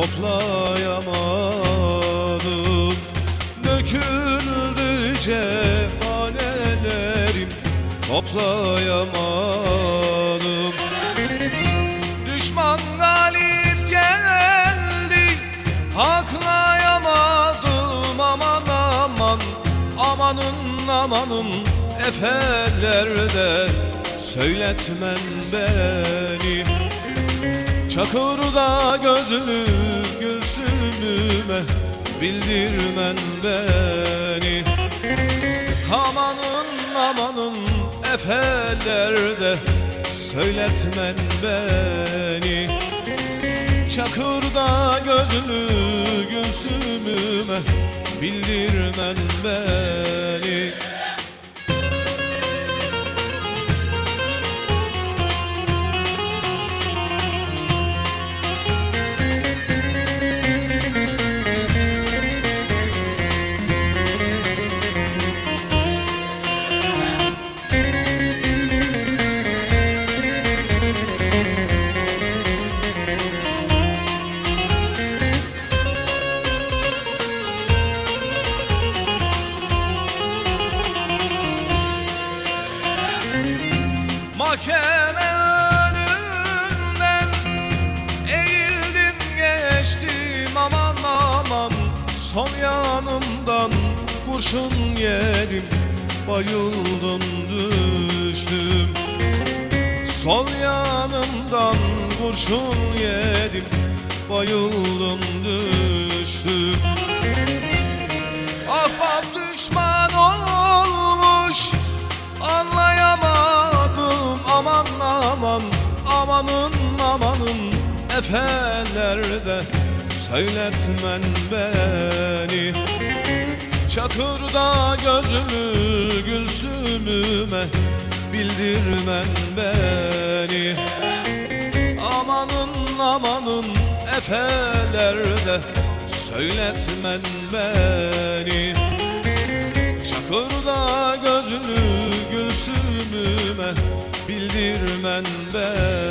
toplayamadım. Döküldü cephanelerim. Toplayamadım. Düşman galip geldi. Haklayamadım. Aman aman. Amanın amanın. Efelerde Söyletmen beni Çakırda gözünü gülsümüme Bildirmen beni. Amanın amanın efelerde Söyletmen beni. Çakırda gözünü gülsümüme Bildirmen beni Mahkeme önünden. Eğildim geçtim aman aman. Sol yanımdan kurşun yedim Bayıldım düştüm. Sol yanımdan kurşun yedim Bayıldım düştüm Amanın amanın efelerde Söyletmen beni. Çakırda gözümü gülsümüme Bildirmen beni. Amanın amanın efelerde Söyletmen beni. Çakırda gözünü gülsümüme Bildirmen beni